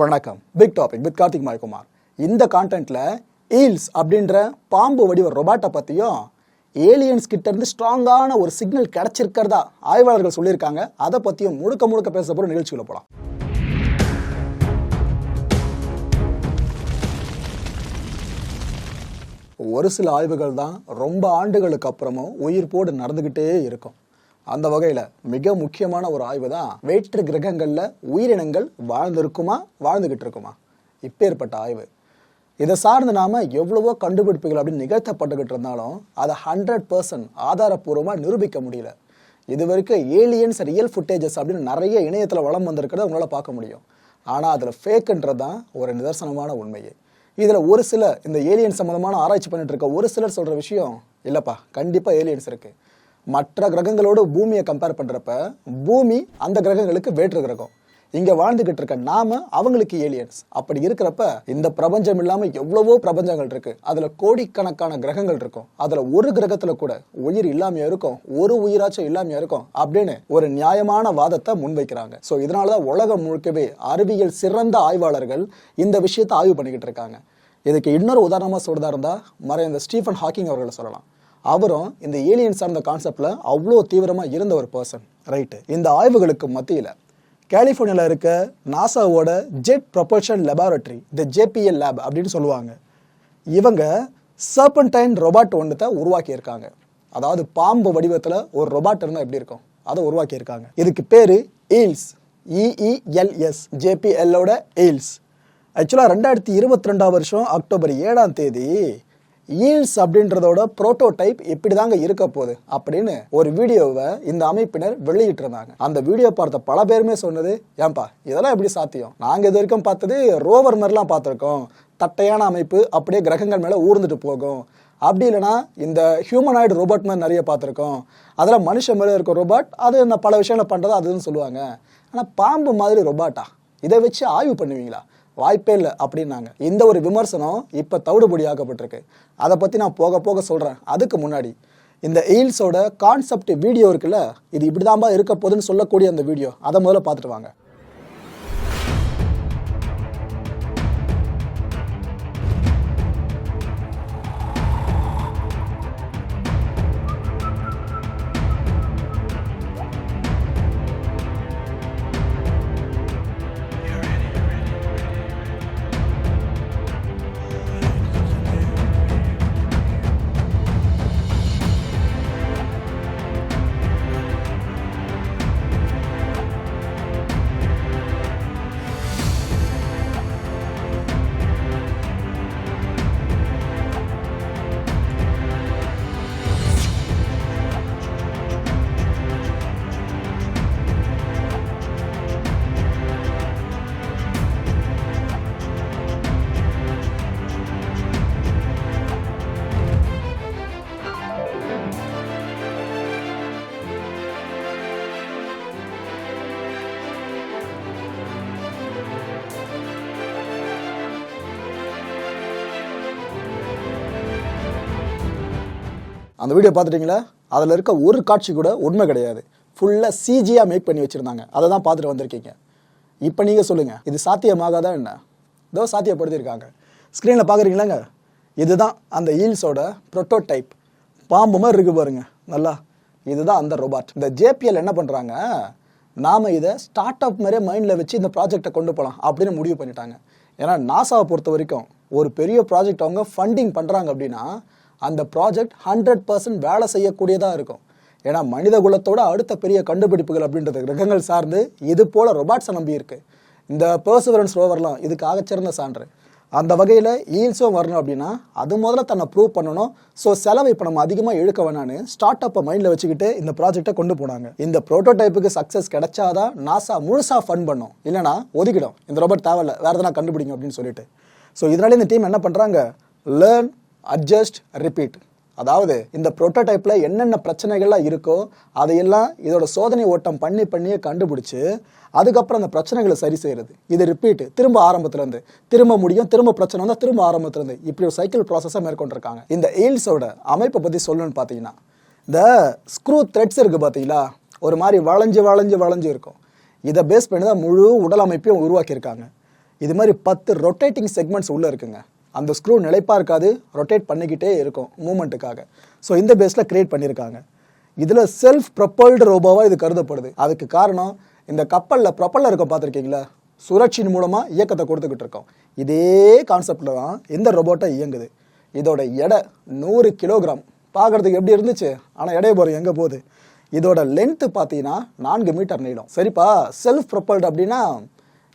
வணக்கம். Big topic with Karthik Mayakumar இந்த கான்டென்ட்ல ஈல்ஸ் அப்படின்ற பாம்பு வடிவ ரொபாட்டை பற்றியும் ஏலியன்ஸ் கிட்ட இருந்து ஸ்ட்ராங்கான ஒரு சிக்னல் கிடைச்சிருக்கிறதா ஆய்வாளர்கள் சொல்லியிருக்காங்க. அதை பற்றியும் முழுக்க முழுக்க பேச போகிற நிகழ்ச்சியில் போகலாம் ஒரு சில ஆய்வுகள் தான் ரொம்ப ஆண்டுகளுக்கு அப்புறமும் உயிர்ப்போடு நடந்துக்கிட்டே இருக்கும். அந்த வகையில் மிக முக்கியமான ஒரு ஆய்வு தான் வேற்று கிரகங்களில் உயிரினங்கள் வாழ்ந்திருக்குமா வாழ்ந்துகிட்டு இருக்குமா இப்பேற்பட்ட ஆய்வு. இதை சார்ந்து நாம எவ்வளவோ கண்டுபிடிப்புகள் அப்படின்னு நிகழ்த்தப்பட்டுக்கிட்டு இருந்தாலும் அதை ஹண்ட்ரட் பர்சன்ட் ஆதாரப்பூர்வமாக நிரூபிக்க முடியல. இது வரைக்கும் ஏலியன்ஸ் ரியல் ஃபுட்டேஜஸ் அப்படின்னு நிறைய இணையத்தில் வளம் வந்திருக்கிறத உங்களால் பார்க்க முடியும். ஆனால் அதில் ஃபேக்குன்றது தான் ஒரு நிதர்சனமான உண்மையே. இதில் ஒரு சில இந்த ஏலியன் சம்மந்தமான ஆராய்ச்சி பண்ணிட்டு இருக்க ஒரு சிலர் சொல்கிற விஷயம் இல்லைப்பா கண்டிப்பாக ஏலியன்ஸ் இருக்குது மற்ற கிரகங்களோட பூமியை கம்பேர் பண்ணுறப்ப பூமி அந்த கிரகங்களுக்கு வேற்று கிரகம். இங்கே வாழ்ந்துகிட்டு இருக்க நாம அவங்களுக்கு ஏலியன்ஸ் அப்படி இருக்கிறப்ப இந்த பிரபஞ்சம் இல்லாமல் எவ்வளவோ பிரபஞ்சங்கள் இருக்கு. அதில் கோடிக்கணக்கான கிரகங்கள் இருக்கும். அதில் ஒரு கிரகத்தில் கூட உயிர் இல்லாமையா இருக்கும் ஒரு உயிராச்சும் இல்லாமையா இருக்கும் அப்படின்னு ஒரு நியாயமான வாதத்தை முன்வைக்கிறாங்க. ஸோ இதனாலதான் உலகம் முழுக்கவே அறிவியல் சிறந்த ஆய்வாளர்கள் இந்த விஷயத்தை ஆய்வு பண்ணிக்கிட்டு இருக்காங்க. இதுக்கு இன்னொரு உதாரணமாக சொல்றதா இருந்தால் மறைந்த ஸ்டீஃபன் ஹாக்கிங் அவர்களை சொல்லலாம். அவரும் இந்த ஏலியன் சார்ந்த கான்செப்டில் அவ்வளோ தீவிரமாக இருந்த ஒரு பர்சன் ரைட்டு இந்த ஆய்வுகளுக்கு மத்தியில் கலிஃபோர்னியாவில் இருக்க நாசாவோட ஜெட் ப்ரொபல்ஷன் லெபார்டரி இந்த ஜேபிஎல் லேப் அப்படின்னு சொல்லுவாங்க. இவங்க சர்பன்டைன் ரொபாட் ஒன்றத்தை உருவாக்கியிருக்காங்க. அதாவது பாம்பு வடிவத்தில் ஒரு ரொபாட் இருந்தால் எப்படி இருக்கும்? அதை உருவாக்கியிருக்காங்க. இதுக்கு பேர் ஈல்ஸ் இஇஎல்எஸ் ஜேபிஎல்லோட எயில்ஸ் ஆக்சுவலாக ரெண்டாயிரத்தி இருபத்தி ரெண்டாம் வருஷம் அக்டோபர் ஏழாம் தேதி ஈல்ஸ் அப்படின்றதோட புரோட்டோடைப் இப்படி தாங்க இருக்க போகுது அப்படின்னு ஒரு வீடியோவை இந்த அமைப்பினர் வெளியிட்டிருந்தாங்க. அந்த வீடியோ பார்த்த பல பேருமே சொன்னது ஏன்பா இதெல்லாம் எப்படி சாத்தியம்? நாங்கள் இது வரைக்கும் பார்த்தது ரோவர் மாதிரிலாம் பார்த்துருக்கோம். தட்டையான அமைப்பு அப்படியே கிரகங்கள் மேலே ஊர்ந்துட்டு போகும். அப்படி இல்லைன்னா இந்த ஹியூமனாய்டு ரோபோட் மாதிரி நிறைய பார்த்துருக்கோம். அதில் மனுஷன் மேலே இருக்க ரோபோட் அது இந்த பல விஷயங்களை பண்ணுறது அதுன்னு சொல்லுவாங்க. ஆனால் பாம்பு மாதிரி ரோபாட்டா இதை வச்சு ஆய்வு பண்ணுவீங்களா? வாய்ப்பே இல்லை அப்படின்னாங்க. இந்த ஒரு விமர்சனம் இப்போ தவிடுபடியாக்கப்பட்டிருக்கு அதை பற்றி நான் போக போக சொல்கிறேன் அதுக்கு முன்னாடி இந்த எயில்ஸோட கான்செப்ட் வீடியோ இருக்குல்ல? இது இப்படிதான்பா இருக்க போதுன்னு சொல்லக்கூடிய அந்த வீடியோ அதை முதல்ல பார்த்துட்டு வாங்க. அந்த வீடியோ பார்த்துட்டீங்களா? அதில் இருக்க ஒரு காட்சி கூட உண்மை கிடையாது. ஃபுல்லாக சிஜியாக மேக் பண்ணி வச்சுருந்தாங்க. அதை தான் பார்த்துட்டு வந்திருக்கீங்க. இப்போ நீங்கள் சொல்லுங்கள் இது சாத்தியமாகாதா என்ன? இதோ சாத்தியப்படுத்தியிருக்காங்க. ஸ்க்ரீனில் பார்க்குறீங்களாங்க இதுதான் அந்த ஈல்ஸோட ப்ரோட்டோடைப் பாம்பு மாதிரி இருக்குது பாருங்க. நல்லா. இதுதான் அந்த ரோபாட் இந்த ஜேபிஎல் என்ன பண்ணுறாங்க நாம் இதை ஸ்டார்ட் அப் மாதிரியே மைண்டில் வச்சு இந்த ப்ராஜெக்டை கொண்டு போகலாம் அப்படின்னு முடிவு பண்ணிட்டாங்க. ஏன்னா நாசாவை பொறுத்த வரைக்கும் ஒரு பெரிய ப்ராஜெக்ட் அவங்க ஃபண்டிங் பண்ணுறாங்க அப்படின்னா அந்த ப்ராஜெக்ட் ஹண்ட்ரட் பர்சன்ட் வேலை செய்யக்கூடியதாக இருக்கும். ஏன்னா மனித குலத்தோட அடுத்த பெரிய கண்டுபிடிப்புகள் அப்படின்றது கிரகங்கள் சார்ந்து இது போல் ரொபாட்ஸை நம்பி இருக்குது இந்த பர்சுவரன்ஸ் ரோவர்லாம் இதுக்கு ஆகச்சிறந்த சான்று. அந்த வகையில் ஈல்ஸும் வரணும் அப்படின்னா அது முதல்ல தன்னை ப்ரூவ் பண்ணணும். ஸோ செலவை இப்போ நம்ம அதிகமாக இழுக்க வேணான்னு ஸ்டார்ட் அப்பை மைண்டில் வச்சுக்கிட்டு இந்த ப்ராஜெக்டை கொண்டு போனாங்க. இந்த ப்ரோட்டோடைப்புக்கு சக்ஸஸ் கிடைச்சாதான் நாசா முழுசாக ஃபன் பண்ணும். இல்லைனா ஒதுக்கிடும். இந்த ரோபோட் தேவையில்ல. வேறு எதனா கண்டுபிடிங்க அப்படின்னு சொல்லிட்டு. ஸோ இதனால இந்த டீம் என்ன பண்ணுறாங்க லேர்ன் அட்ஜஸ்ட் ரிப்பீட் அதாவது இந்த ப்ரோட்டோடைப்பில் என்னென்ன பிரச்சனைகள்லாம் இருக்கோ அதையெல்லாம் இதோட சோதனை ஓட்டம் பண்ணி பண்ணியே கண்டுபிடிச்சி அதுக்கப்புறம் அந்த பிரச்சனைகளை சரி செய்கிறது இது ரிப்பீட் திரும்ப ஆரம்பத்துலேருந்து. திரும்ப முடியும் திரும்ப பிரச்சனை வந்தால் திரும்ப ஆரம்பத்துலேருந்து. இப்படி ஒரு சைக்கிள் ப்ராசஸை மேற்கொண்டிருக்காங்க. இந்த எயில்ஸோட அமைப்பை பற்றி சொல்லணும்னு பார்த்தீங்கன்னா இந்த ஸ்க்ரூ த்ரெட்ஸ் இருக்குது பார்த்தீங்களா? ஒரு மாதிரி வளைஞ்சு வளைஞ்சு வளைஞ்சு இருக்கும். இதை பேஸ் பண்ணி தான் முழு உடல் அமைப்பையும் உருவாக்கியிருக்காங்க. இது மாதிரி பத்து ரொட்டேட்டிங் செக்மெண்ட்ஸ் உள்ளே இருக்குங்க. அந்த ஸ்க்ரூ நிலைப்பாக இருக்காது ரொட்டேட் பண்ணிக்கிட்டே இருக்கும் மூமெண்ட்டுக்காக ஸோ இந்த பேஸில் க்ரியேட் பண்ணியிருக்காங்க இதில் செல்ஃப் ப்ரொப்பல்டு ரோபோவாக இது கருதப்படுது. அதுக்கு காரணம் இந்த கப்பலில் ப்ரொப்பல்லர் இருக்கும் பார்த்துருக்கீங்களா? சுழற்சியின் மூலமாக இயக்கத்தை கொடுத்துக்கிட்டு இருக்கோம். இதே கான்செப்டில் தான் இந்த ரோபோட்டை இயங்குது. இதோட எடை நூறு கிலோகிராம் பார்க்குறதுக்கு எப்படி இருந்துச்சு? ஆனால் எடைய போகிற எங்கே போகுது? இதோட லென்த்து பார்த்தீங்கன்னா நான்கு மீட்டர் நீளம். சரிப்பா செல்ஃப் ப்ரொப்பல்டு அப்படின்னா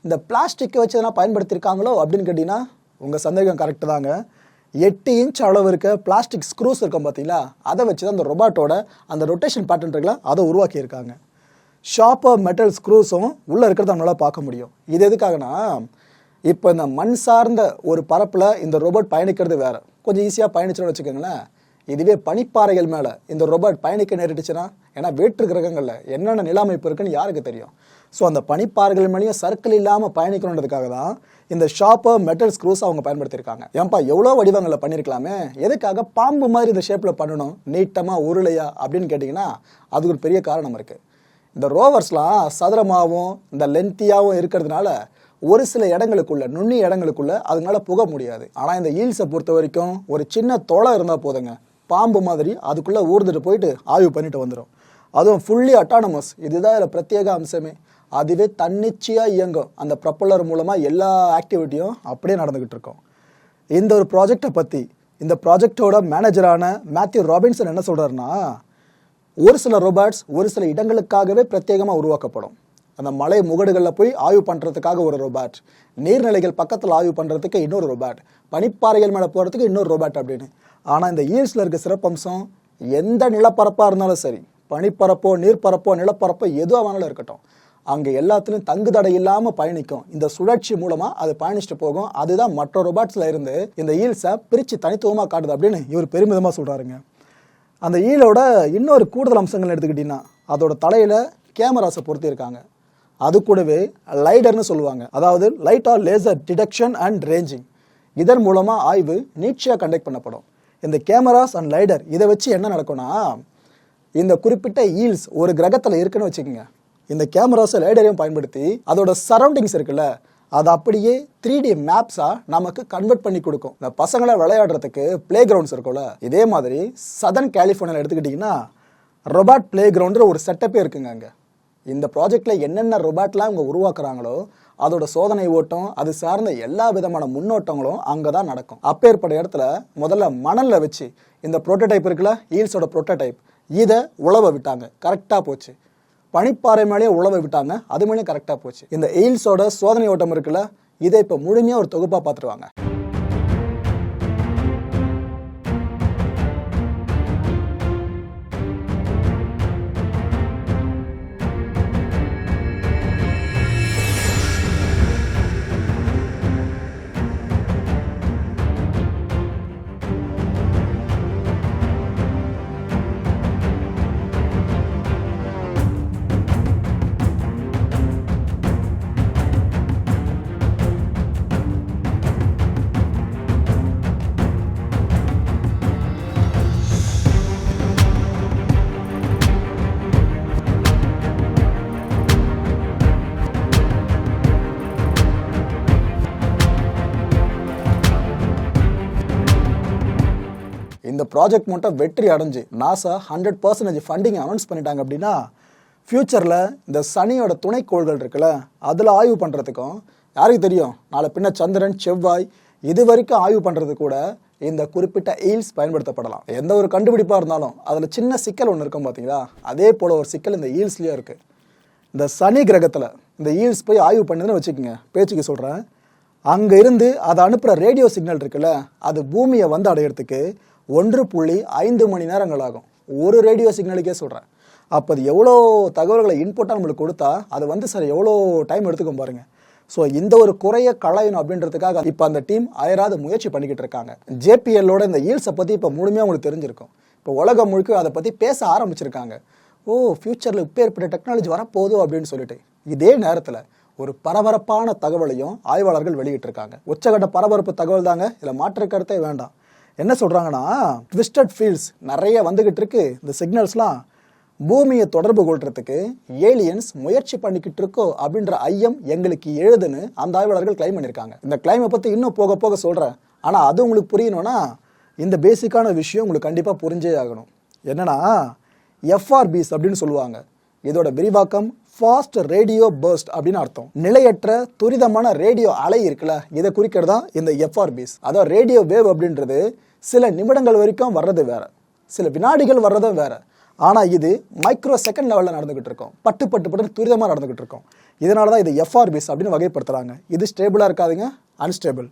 இந்த பிளாஸ்டிக்கை வச்சு எதனா பயன்படுத்தியிருக்காங்களோ அப்படின்னு கேட்டிங்கன்னா உங்கள் சந்தேகம் கரெக்டு தாங்க. எட்டு இன்ச் அளவு இருக்க பிளாஸ்டிக் ஸ்க்ரூஸ் இருக்கும் பார்த்தீங்களா அதை வச்சு தான் அந்த ரொபாட்டோட அந்த ரொட்டேஷன் பேட்டர்ன் இருக்குல்ல அதை உருவாக்கியிருக்காங்க. ஷார்ப்பர் மெட்டல் ஸ்க்ரூஸும் உள்ளே இருக்கிறத நம்மளால் பார்க்க முடியும். இது எதுக்காகனா இப்போ இந்த மண் சார்ந்த ஒரு பரப்பில் இந்த ரோபோட் பயணிக்கிறது வேறு. கொஞ்சம் ஈஸியாக பயணிச்சோன்னு வச்சுக்கோங்களேன். இதுவே பனிப்பாறைகள் மேலே இந்த ரோபோட் பயணிக்க நேரிட்டுச்சுன்னா ஏன்னா வேற்று கிரகங்களில் என்னென்ன நிலைமைப்பு இருக்குன்னு யாருக்கு தெரியும்? ஸோ அந்த பனிப்பாறைகள் மேலேயும் சர்க்கிள் இல்லாமல் பயணிக்கணுன்றதுக்காக தான் இந்த ஷார்ப்பர் மெட்டல் ஸ்க்ரூஸ் அவங்க பயன்படுத்தியிருக்காங்க. ஏன்பா எவ்வளோ வடிவங்களை பண்ணியிருக்கலாமே? எதுக்காக பாம்பு மாதிரி இந்த ஷேப்பில் பண்ணணும்? நீட்டமாக உருளையா அப்படின்னு கேட்டிங்கன்னா அதுக்கு ஒரு பெரிய காரணம் இருக்குது இந்த ரோவர்ஸ்லாம் சதுரமாகவும் இந்த லென்த்தியாகவும் இருக்கிறதுனால ஒரு சில இடங்களுக்குள்ள நுண்ணி இடங்களுக்குள்ள அதனால புக முடியாது. ஆனால் இந்த ஈல்ஸை பொறுத்த வரைக்கும் ஒரு சின்ன தொலை இருந்தால் போதுங்க. பாம்பு மாதிரி அதுக்குள்ளே ஊர்ந்துட்டு போயிட்டு ஆய்வு பண்ணிட்டு வந்துடும் அதுவும் ஃபுல்லி அட்டானமஸ் இதுதான் இதில் பிரத்யேக அம்சமே. அதுவே தன்னிச்சையாக இயங்கும். அந்த ப்ரப்பலர் மூலமாக எல்லா ஆக்டிவிட்டியும் அப்படியே நடந்துக்கிட்டு இருக்கோம். இந்த ஒரு ப்ராஜெக்டை பற்றி இந்த ப்ராஜெக்டோட மேனேஜரான மேத்யூ ராபின்சன் என்ன சொல்கிறாருன்னா ஒரு சில ரோபாட்ஸ் ஒரு சில இடங்களுக்காகவே பிரத்யேகமாக உருவாக்கப்படும். அந்த மலை முகடுகளில் போய் ஆய்வு பண்ணுறதுக்காக ஒரு ரோபாட் நீர்நிலைகள் பக்கத்தில் ஆய்வு பண்ணுறதுக்கு இன்னொரு ரோபாட் பனிப்பாறைகள் மேலே போகிறதுக்கு இன்னொரு ரோபாட் அப்படின்னு. ஆனால் இந்த ஈல்ஸில் இருக்க சிறப்பம்சம் எந்த நிலப்பரப்பாக இருந்தாலும் சரி பனிப்பரப்போ நீர்ப்பரப்போ நிலப்பரப்போ எதுவாக வேணாலும் இருக்கட்டும். அங்கே எல்லாத்துலேயும் தங்குதடை இல்லாமல் பயணிக்கும். இந்த சுழற்சி மூலமாக அது பயணிச்சுட்டு போகும். அதுதான் மற்ற ரொபாட்ஸில் இருந்து இந்த ஈல்ஸை பிரித்து தனித்துவமாக காட்டுது அப்படின்னு இவர் பெருமிதமாக சொல்கிறாருங்க அந்த ஈலோட இன்னொரு கூடுதல் அம்சங்கள் எடுத்துக்கிட்டிங்கன்னா அதோட தலையில் கேமராஸை பொருத்தியிருக்காங்க. அது கூடவே லைடர்னு சொல்லுவாங்க. அதாவது light or laser detection and ranging. இதன் மூலமாக ஆய்வு நீட்சியாக கண்டக்ட் பண்ணப்படும். இந்த கேமராஸ் அண்ட் லைடர் இதை வச்சு என்ன நடக்கும்னா இந்த குறிப்பிட்ட ஈல்ஸ் ஒரு கிரகத்தில் இருக்குன்னு வச்சுக்கோங்க. இந்த கேமராஸை லைடரையும் பயன்படுத்தி அதோட சரௌண்டிங்ஸ் இருக்குல்ல அது அப்படியே த்ரீ டி மேப்ஸாக நமக்கு கன்வெர்ட் பண்ணி கொடுக்கும். இந்த பசங்களை விளையாடுறதுக்கு பிளே கிரவுண்ட்ஸ் இருக்கும்ல இதே மாதிரி சதன் கலிஃபோர்னியாவில் எடுத்துக்கிட்டிங்கன்னா ரொபாட் பிளே கிரவுண்டுற ஒரு செட்டப்பே இருக்குங்க அங்கே. இந்த ப்ராஜெக்டில் என்னென்ன ரொபாட்லாம் இவங்க உருவாக்குறாங்களோ அதோட சோதனை ஓட்டம் அது சார்ந்த எல்லா விதமான முன்னோட்டங்களும் அங்கே தான் நடக்கும். அப்பேற்பட்ட இடத்துல முதல்ல மணலில் வச்சு இந்த ப்ரோட்டோடைப் இருக்குல்ல ஈல்ஸோட ப்ரோட்டோடைப் இதை உழவ விட்டாங்க. கரெக்டாக போச்சு. பனிப்பாறை மேலேயே உழவ விட்டாங்க. அது மேலேயும் கரெக்டாக போச்சு. இந்த எயில்ஸோட சோதனை ஓட்டம் இருக்குல்ல இதை இப்போ முழுமையாக ஒரு தொகுப்பாக பார்த்துருவாங்க. ப்ராஜெக்ட் மட்டும் வெற்றி அடைஞ்சு NASA hundred percentage funding announce பண்ணிட்டாங்க அப்படின்னா ஃப்யூச்சரில் இந்த சனியோட துணைக்கோள்கள் இருக்குல்ல அதில் ஆய்வு பண்ணுறதுக்கும் யாருக்கு தெரியும்? நாளை பின்ன சந்திரன் செவ்வாய் இது வரைக்கும் ஆய்வு பண்ணுறது கூட இந்த குறிப்பிட்ட ஈல்ஸ் பயன்படுத்தப்படலாம். எந்த ஒரு கண்டுபிடிப்பாக இருந்தாலும் அதில் சின்ன சிக்கல் ஒன்று இருக்கும் பார்த்தீங்களா அதே போல் ஒரு சிக்கல் இந்த ஈல்ஸ்லேயும் இருக்குது இந்த சனி கிரகத்தில் இந்த ஈல்ஸ் போய் ஆய்வு பண்ணுதுன்னு வச்சுக்கோங்க பேச்சுக்கு சொல்கிறேன் அங்கே இருந்து அதை அனுப்புகிற ரேடியோ சிக்னல் இருக்குல்ல அது பூமியை வந்து அடையிறதுக்கு ஒன்று புள்ளி ஐந்து மணி நேரங்கள் ஆகும் ஒரு ரேடியோ சிக்னலுக்கே சொல்கிறேன் அப்போ அது எவ்வளோ தகவல்களை இன்புட்டாக நம்மளுக்கு கொடுத்தா அது வந்து சார் எவ்வளோ டைம் எடுத்துக்கும் பாருங்கள் ஸோ இந்த ஒரு குறைய களையணும் அப்படின்றதுக்காக இப்போ அந்த டீம் அயராத முயற்சி பண்ணிக்கிட்டு இருக்காங்க. ஜேபிஎல்லோட இந்த ஈல்ஸை பற்றி இப்போ முழுமையாக உங்களுக்கு தெரிஞ்சிருக்கும். இப்போ உலகம் முழுக்க அதை பற்றி பேச ஆரம்பிச்சிருக்காங்க. ஓ ஃப்யூச்சரில் இப்போ ஏற்பட்ட டெக்னாலஜி வரப்போதும் அப்படின்னு சொல்லிட்டு. இதே நேரத்தில் ஒரு பரபரப்பான தகவலையும் ஆய்வாளர்கள் வெளியிட்டிருக்காங்க. உச்சகட்ட பரபரப்பு தகவல் தாங்க. இதில் மாற்று கருத்தே வேண்டாம். என்ன சொல்கிறாங்கன்னா ட்விஸ்டட் ஃபீல்ட்ஸ் நிறைய வந்துக்கிட்டு இருக்கு. இந்த சிக்னல்ஸ்லாம் பூமியை தொடர்பு கொள்றதுக்கு ஏலியன்ஸ் முயற்சி பண்ணிக்கிட்டு இருக்கோ அப்படின்ற ஐயம் எங்களுக்கு எழுதுன்னு அந்த ஆய்வாளர்கள் கிளைம் பண்ணியிருக்காங்க. இந்த கிளைமை பற்றி இன்னும் போக போக சொல்கிறேன் ஆனால் அது உங்களுக்கு புரியணும்னா இந்த பேசிக்கான விஷயம் உங்களுக்கு கண்டிப்பாக புரிஞ்சே ஆகணும். என்னென்னா எஃப்ஆர்பிஸ் அப்படின்னு சொல்லுவாங்க. இதோட விரிவாக்கம் ஃபாஸ்ட் ரேடியோ பர்ஸ்ட் அப்படின்னு அர்த்தம். நிலையற்ற துரிதமான ரேடியோ அலை இருக்குல்ல இதை குறிக்கிறதா இந்த எஃப்ஆர்பிஸ் அதாவது ரேடியோ வேவ் அப்படின்றது சில நிமிடங்கள் வரைக்கும் வர்றது வேற. சில வினாடிகள் வர்றதும் வேற. ஆனால் இது மைக்ரோ செகண்ட் லெவலில் நடந்துகிட்டு இருக்கும். பட்டு பட்டு பட்டு துரிதமாக நடந்துகிட்டு இருக்கும். இதனால தான் இது எஃப்ஆர்பிஸ் அப்படின்னு வகைப்படுத்துகிறாங்க இது ஸ்டேபிளாக இருக்காதுங்க அன்ஸ்டேபிள்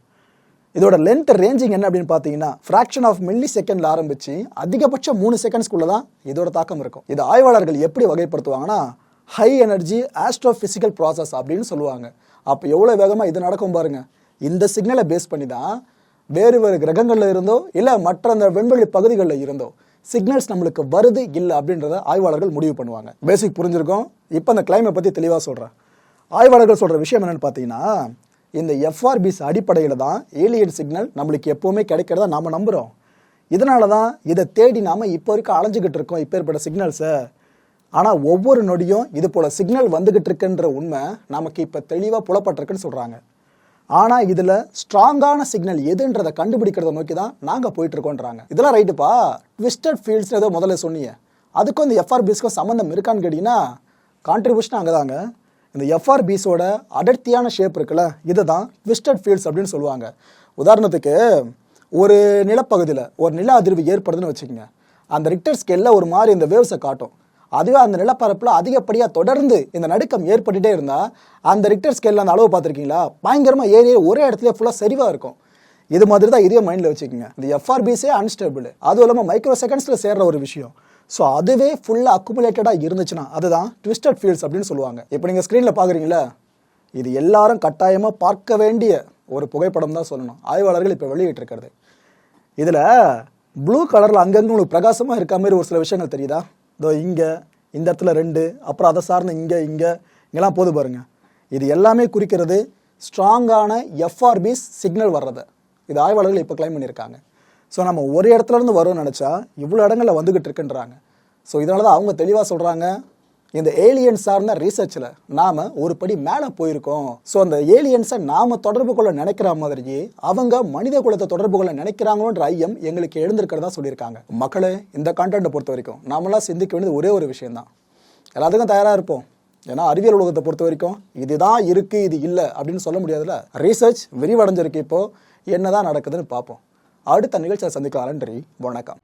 இதோட லென்த் ரேஞ்சிங் என்ன அப்படின்னு பார்த்தீங்கன்னா ஃப்ராக்ஷன் ஆஃப் மில்லி செகண்ட்ல ஆரம்பிச்சு அதிகபட்சம் மூணு செகண்ட்ஸ்குள்ள தான் இதோட தாக்கம் இருக்கும். இது ஆய்வாளர்கள் எப்படி வகைப்படுத்துவாங்கன்னா ஹை எனர்ஜி ஆஸ்ட்ரோபிசிக்கல் ப்ராசஸ் அப்படின்னு சொல்லுவாங்க. அப்போ எவ்வளோ வேகமாக இது நடக்கும் பாருங்கள் இந்த சிக்னலை பேஸ் பண்ணி தான் வேறு வேறு கிரகங்களில் இருந்தோ இல்லை மற்ற அந்த விண்வெளி பகுதிகளில் இருந்தோ சிக்னல்ஸ் நம்மளுக்கு வருது இல்லை அப்படின்றத ஆய்வாளர்கள் முடிவு பண்ணுவாங்க. பேசிக் புரிஞ்சிருக்கும்? இப்போ அந்த கிளைமை பற்றி தெளிவாக சொல்கிறேன் ஆய்வாளர்கள் சொல்கிற விஷயம் என்னென்னு பார்த்தீங்கன்னா இந்த எஃப்ஆர்பிஸ் அடிப்படையில் தான் ஏலியன் சிக்னல் நம்மளுக்கு எப்போவுமே கிடைக்கிறதா நாம் நம்புகிறோம் இதனால தான் இதை தேடி நாம் இப்போ இருக்க அலைஞ்சிக்கிட்டு இருக்கோம் இப்போ ஏற்பட்ட சிக்னல்ஸை ஆனால் ஒவ்வொரு நொடியும் இது போல் சிக்னல் வந்துக்கிட்டு இருக்குன்ற உண்மை நமக்கு இப்போ தெளிவாக புலப்பட்டிருக்குன்னு சொல்கிறாங்க ஆனால் இதில் ஸ்ட்ராங்கான சிக்னல் எதுன்றதை கண்டுபிடிக்கிறத நோக்கி தான் நாங்கள் போயிட்டுருக்கோன்றாங்க. இதெல்லாம் ரைட்டுப்பா? ட்விஸ்டட் ஃபீல்ட்ஸ் ஏதோ முதல்ல சொன்னீங்க. அதுக்கும் இந்த எஃப்ஆர்பிஸ்க்கும் சம்மந்தம் இருக்கான்னு கேட்டிங்கன்னா கான்ட்ரிபியூஷன் அங்கே தாங்க இந்த எஃப்ஆர்பிஸோட அடர்த்தியான ஷேப் இருக்குல்ல இதை தான் ட்விஸ்டட் ஃபீல்ட்ஸ் அப்படின்னு சொல்லுவாங்க. உதாரணத்துக்கு ஒரு நிலப்பகுதியில் ஒரு நில அதிர்வு ஏற்படுதுன்னு வச்சுக்கோங்க. அந்த ரிக்டர் ஸ்கேலில் ஒரு மாதிரி இந்த வேவ்ஸை காட்டும். அதுவே அந்த நிலப்பரப்பில் அதிகப்படியாக தொடர்ந்து இந்த நடுக்கம் ஏற்பட்டுட்டே இருந்தால் அந்த ரிக்டர் ஸ்கேலில் அந்த அளவு பார்த்துருக்கீங்களா? பயங்கரமாக ஏரியே ஒரே இடத்துல ஃபுல்லாக சரிவாக இருக்கும். இது மாதிரி தான் இதையும் மைண்டில் வச்சுக்கோங்க. இந்த எஃப்ஆர்பிஸே அன்ஸ்டேபிள் அதுவும் இல்லாமல் மைக்ரோ செகண்ட்ஸில் சேர்ற ஒரு விஷயம். ஸோ அதுவே ஃபுல்லாக அக்குமுலேட்டடாக இருந்துச்சுன்னா அதுதான் ட்விஸ்டட் ஃபீல்ட்ஸ் அப்படின்னு சொல்லுவாங்க. இப்போ நீங்கள் ஸ்க்ரீனில் பார்க்குறீங்களா இது எல்லாரும் கட்டாயமாக பார்க்க வேண்டிய ஒரு புகைப்படம் தான் சொல்லணும். ஆய்வாளர்கள் இப்போ வெளியிட்டிருக்கிறது. இதில் ப்ளூ கலரில் அங்கங்கே உங்களுக்கு பிரகாசமாக இருக்க மாதிரி ஒரு சில விஷயங்கள் தெரியுதா? இதோ இங்கே இந்த இடத்துல ரெண்டு அப்புறம் அதை சார்ந்து இங்கே இங்கே இங்கெல்லாம் போது பாருங்கள் இது எல்லாமே குறிக்கிறது ஸ்ட்ராங்கான எஃப்ஆர்பிஸ் சிக்னல் வர்றதை. இது ஆய்வாளர்கள் இப்போ கிளைம் பண்ணியிருக்காங்க. ஸோ நம்ம ஒரு இடத்துலேருந்து வரோம்னு நினச்சா இவ்வளோ இடங்களில் வந்துக்கிட்டு இருக்குன்றாங்க. ஸோ இதனால தான் அவங்க தெளிவாக சொல்கிறாங்க இந்த ஏலியன் சார்ந்த ரிசர்ச்சில் நாம் ஒரு படி மேலே போயிருக்கோம். ஸோ அந்த ஏலியன்ஸை நாம் தொடர்பு கொள்ள நினைக்கிற மாதிரி அவங்க மனித குலத்தை தொடர்பு கொள்ள நினைக்கிறாங்களோன்ற ஐயம் எங்களுக்கு எழுந்திருக்கிறதா சொல்லியிருக்காங்க. மக்களே இந்த கான்டென்ட்டை பொறுத்த வரைக்கும் நாமெல்லாம் சிந்திக்க வேண்டியது ஒரே ஒரு விஷயம்தான். எல்லாத்துக்கும் தயாராக இருப்போம். ஏன்னா அறிவியல் உலகத்தை பொறுத்த வரைக்கும் இதுதான் இருக்குது இது இல்லை அப்படின்னு சொல்ல முடியாதுல்ல. ரீசர்ச் விரிவடைஞ்சிருக்கு இப்போ. என்னதான் நடக்குதுன்னு பார்ப்போம். அடுத்த நிகழ்ச்சியை சந்திக்கலாம் நன்றி வணக்கம்.